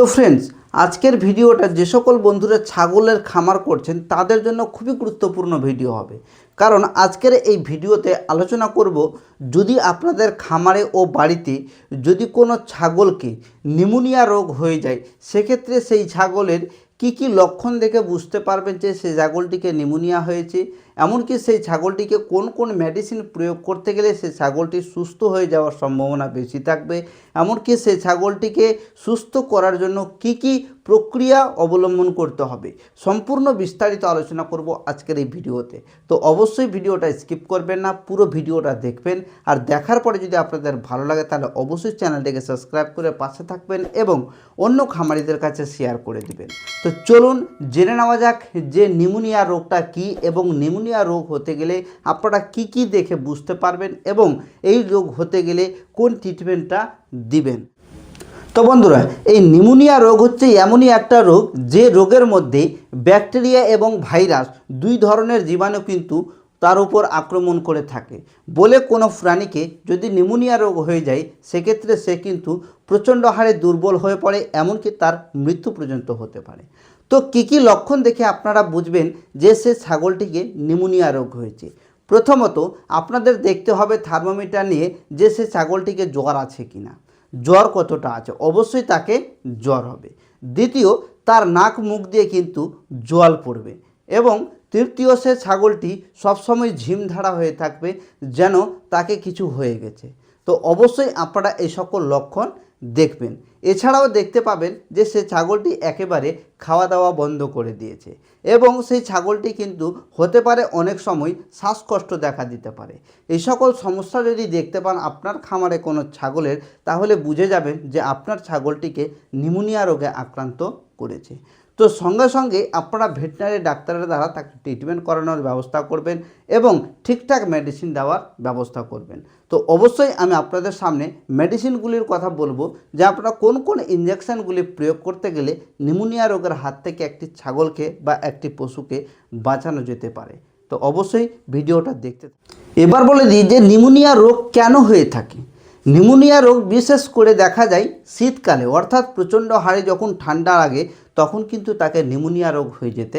তো ফ্রেন্ডস আজকের ভিডিওটা যে সকল বন্ধুরা ছাগলের খামার করছেন, তাদের জন্য খুবই গুরুত্বপূর্ণ ভিডিও হবে। কারণ আজকের এই ভিডিওতে আলোচনা করব, যদি আপনাদের খামারে ও বাড়িতে যদি কোনো ছাগলকে নিমোনিয়া রোগ হয়ে যায়, সেক্ষেত্রে সেই ছাগলের কি কি লক্ষণ দেখে বুঝতে পারবেন যে সেই ছাগলটিকে নিমোনিয়া হয়েছে? এমনকি সেই ছাগলটিকে কোন কোন মেডিসিন প্রয়োগ করতে গেলে সেই ছাগলটি সুস্থ হয়ে যাওয়ার সম্ভাবনা বেশি থাকবে? এমনকি সেই ছাগলটিকে সুস্থ করার জন্য কি কি প্রক্রিয়া অবলম্বন করতে হবে? সম্পূর্ণ বিস্তারিত আলোচনা করব আজকের এই ভিডিওতে। তো অবশ্যই ভিডিওটা স্কিপ করবেন না, পুরো ভিডিওটা দেখবেন। আর দেখার পরে যদি আপনাদের ভালো লাগে তাহলে অবশ্যই চ্যানেলটিকে সাবস্ক্রাইব করে পাশে থাকবেন এবং অন্য খামারিদের কাছে শেয়ার করে দিবেন। তো চলুন জেনে নেওয়া যাক যে নিমোনিয়া রোগটা কি এবং নিমোনিয়া রোগ হতে গেলে আপনারা কি কি দেখে বুঝতে পারবেন এবং এই রোগ হতে গেলে কোন ট্রিটমেন্টটা দিবেন? তো বন্ধুরা, এই নিমোনিয়া রোগ হচ্ছে এমনই একটা রোগ যে রোগের মধ্যে ব্যাকটেরিয়া এবং ভাইরাস দুই ধরনের জীবাণু কিন্তু তার উপর আক্রমণ করে থাকে। বলে কোনো প্রাণীকে যদি নিমোনিয়া রোগ হয়ে যায়, সেক্ষেত্রে সে কিন্তু প্রচণ্ড হারে দুর্বল হয়ে পড়ে, এমনকি তার মৃত্যু পর্যন্ত হতে পারে। তো কী কী লক্ষণ দেখে আপনারা বুঝবেন যে সে ছাগলটিকে নিমোনিয়া রোগ হয়েছে? প্রথমত, আপনাদের দেখতে হবে থার্মোমিটার নিয়ে যে সে ছাগলটিকে জ্বর আছে কিনা। জ্বর কতটা আছে? অবশ্যই তাকে জ্বর হবে। দ্বিতীয়, তার নাক মুখ দিয়ে কিন্তু জল পড়বে এবং তৃতীয়, সে ছাগলটি সবসময় ঝিমধারা হয়ে থাকবে যেন তাকে কিছু হয়ে গেছে। তো অবশ্যই আপনারা এই সকল লক্ষণ দেখবেন। এছাড়াও দেখতে পাবেন যে সে ছাগলটি একেবারে খাওয়া দাওয়া বন্ধ করে দিয়েছে এবং সেই ছাগলটি কিন্তু হতে পারে অনেক সময় শ্বাসকষ্ট দেখা দিতে পারে। এই সকল সমস্যা যদি দেখতে পান আপনার খামারে কোনো ছাগলের, তাহলে বুঝে যাবেন যে আপনার ছাগলটিকে নিমোনিয়া রোগে আক্রান্ত করেছে। তো সঙ্গে সঙ্গে আপনারা ভেটেনারি ডাক্তারের দ্বারা তাকে ট্রিটমেন্ট করানোর ব্যবস্থা করবেন এবং ঠিকঠাক মেডিসিন দেওয়ার ব্যবস্থা করবেন। তো অবশ্যই আমি আপনাদের সামনে মেডিসিনগুলির কথা বলব যে আপনারা কোন কোন ইঞ্জেকশনগুলি প্রয়োগ করতে গেলে নিমোনিয়া রোগের হাত থেকে একটি ছাগলকে বা একটি পশুকে বাঁচানো যেতে পারে। তো অবশ্যই ভিডিওটা দেখতে এবার বলে দিই যে নিমোনিয়া রোগ কেন হয়ে থাকে? নিমোনিয়া রোগ বিশেষ করে দেখা যায় শীতকালে, অর্থাৎ প্রচণ্ড হারে যখন ঠান্ডা লাগে, তখন কিন্তু তাকে নিউমোনিয়া রোগ হয়ে যেতে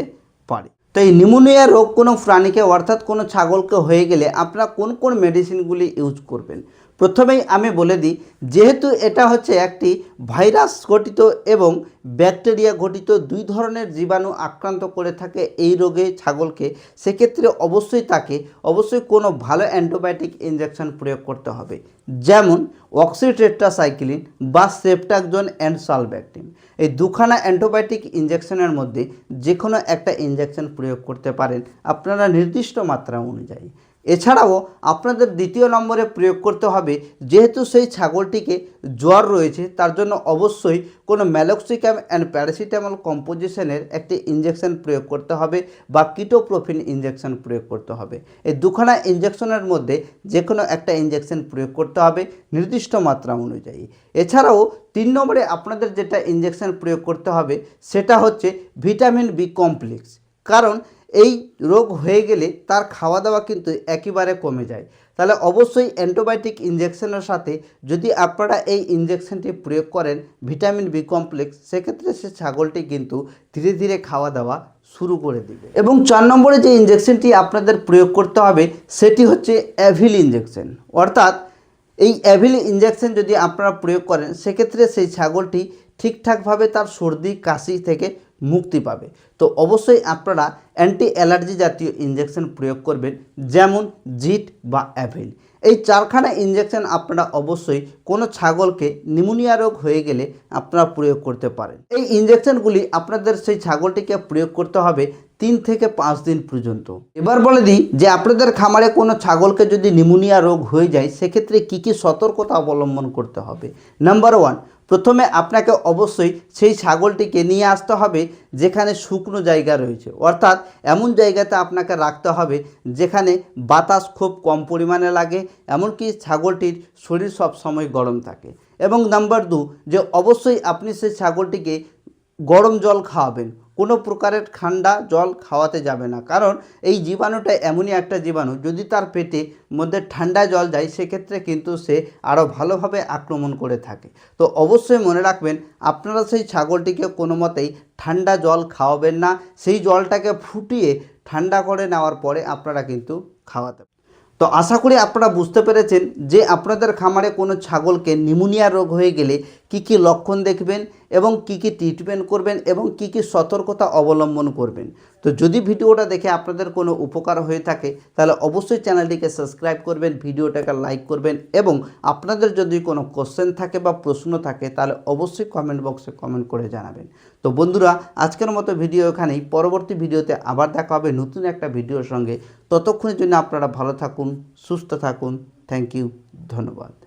পারে। তো এই নিউমোনিয়া রোগ কোনো প্রাণীকে, অর্থাৎ কোনো ছাগলকে হয়ে গেলে আপনারা কোন কোন মেডিসিনগুলি ইউজ করবেন? প্রথমেই আমি বলে দিই, যেহেতু এটা হচ্ছে একটি ভাইরাস গঠিত এবং ব্যাকটেরিয়া ঘটিত দুই ধরনের জীবাণু আক্রান্ত করে থাকে এই রোগে ছাগলকে। সেক্ষেত্রে অবশ্যই তাকে, অবশ্যই কোনো ভালো অ্যান্টিবায়োটিক ইঞ্জেকশন প্রয়োগ করতে হবে। যেমন অক্সিটেট্রাসাইক্লিন বা সেপ্টাকজন অ্যান্ড সালব্যাকটিন। এই দুখানা অ্যান্টিবায়োটিক ইঞ্জেকশনের মধ্যে যে কোনো একটা ইঞ্জেকশন প্রয়োগ করতে পারেন আপনারা নির্দিষ্ট মাত্রা অনুযায়ী। এছাড়াও আপনাদের দ্বিতীয় নম্বরে প্রয়োগ করতে হবে, যেহেতু সেই ছাগলটিকে জ্বর রয়েছে, তার জন্য অবশ্যই কোনো ম্যালক্সিক্যাম অ্যান্ড প্যারাসিটামল কম্পোজিশনের একটি ইঞ্জেকশন প্রয়োগ করতে হবে বা কিটোপ্রোফিন ইঞ্জেকশন প্রয়োগ করতে হবে। এই দুখানা ইঞ্জেকশনের মধ্যে যে কোনো একটা ইঞ্জেকশন প্রয়োগ করতে হবে নির্দিষ্ট মাত্রা অনুযায়ী। এছাড়াও তিন নম্বরে আপনাদের যেটা ইঞ্জেকশন প্রয়োগ করতে হবে, সেটা হচ্ছে ভিটামিন বি কমপ্লেক্স। কারণ এই রোগ হয়ে গেলে তার খাওয়া দাওয়া কিন্তু একেবারে কমে যায়। তাহলে অবশ্যই অ্যান্টিবায়োটিক ইঞ্জেকশনের সাথে যদি আপনারা এই ইঞ্জেকশনটি প্রয়োগ করেন, ভিটামিন বি কমপ্লেক্স, সেক্ষেত্রে সে ছাগলটি কিন্তু ধীরে ধীরে খাওয়া দাওয়া শুরু করে দিবে। এবং চার নম্বরে যে ইঞ্জেকশনটি আপনাদের প্রয়োগ করতে হবে, সেটি হচ্ছে অ্যাভিল ইঞ্জেকশন অর্থাৎ এই অ্যাভিল ইঞ্জেকশন যদি আপনারা প্রয়োগ করেন, সেক্ষেত্রে সেই ছাগলটি ঠিকঠাকভাবে তার সর্দি, কাশি থেকে মুক্তি পাবে। তো অবশ্যই আপনারা অ্যান্টি অ্যালার্জি জাতীয় ইঞ্জেকশন প্রয়োগ করবেন, যেমন জিট বা অ্যাভেল। এই চারখানা ইঞ্জেকশন আপনারা অবশ্যই কোনো ছাগলকে নিমোনিয়া রোগ হয়ে গেলে আপনারা প্রয়োগ করতে পারেন। এই ইঞ্জেকশনগুলি আপনাদের সেই ছাগলটিকে প্রয়োগ করতে হবে তিন থেকে পাঁচ দিন পর্যন্ত। এবার বলে দিই যে আপনাদের খামারে কোনো ছাগলকে যদি নিমোনিয়া রোগ হয়ে যায়, সেক্ষেত্রে কী কী সতর্কতা অবলম্বন করতে হবে? নাম্বার ওয়ান প্রথমে আপনাকে অবশ্যই সেই ছাগলটিকে নিয়ে আসতে হবে যেখানে শুকনো জায়গা রয়েছে। অর্থাৎ এমন জায়গাতে আপনাকে রাখতে হবে যেখানে বাতাস খুব কম পরিমাণে লাগে, এমনকি ছাগলটির শরীর সব সময় গরম থাকে। এবং নাম্বার দু যে অবশ্যই আপনি সেই ছাগলটিকে গরম জল খাওয়াবেন। কোনো প্রকারের ঠান্ডা জল খাওয়াতে যাবে না। কারণ এই জীবাণুটা এমনই একটা জীবাণু, যদি তার পেটে মধ্যে ঠান্ডা জল যায়, সেক্ষেত্রে কিন্তু সে আরও ভালোভাবে আক্রমণ করে থাকে। তো অবশ্যই মনে রাখবেন, আপনারা সেই ছাগলটিকে কোনো মতেই ঠান্ডা জল খাওয়াবেন না। সেই জলটাকে ফুটিয়ে ঠান্ডা করে নেওয়ার পরে আপনারা কিন্তু খাওয়াতে তো আশা করি আপনারা বুঝতে পেরেছেন যে আপনাদের খামারে কোনো ছাগলকে নিমোনিয়া রোগ হয়ে গেলে কি কি লক্ষণ দেখবেন এবং কি কি ট্রিটমেন্ট করবেন এবং কি কি সতর্কতা অবলম্বন করবেন। তো যদি ভিডিওটা দেখে আপনাদের কোনো উপকার হয়ে থাকে, তাহলে অবশ্যই চ্যানেলটিকে সাবস্ক্রাইব করবেন, ভিডিওটাকে লাইক করবেন এবং আপনাদের যদি কোনো কোশ্চেন থাকে বা প্রশ্ন থাকে, তাহলে অবশ্যই কমেন্ট বক্সে কমেন্ট করে জানাবেন। তো বন্ধুরা, আজকের মতো ভিডিও এখানেই। পরবর্তী ভিডিওতে আবার দেখা হবে নতুন একটা ভিডিওর সঙ্গে। ততক্ষণের জন্য আপনারা ভালো থাকুন, সুস্থ থাকুন। থ্যাংক ইউ ধন্যবাদ।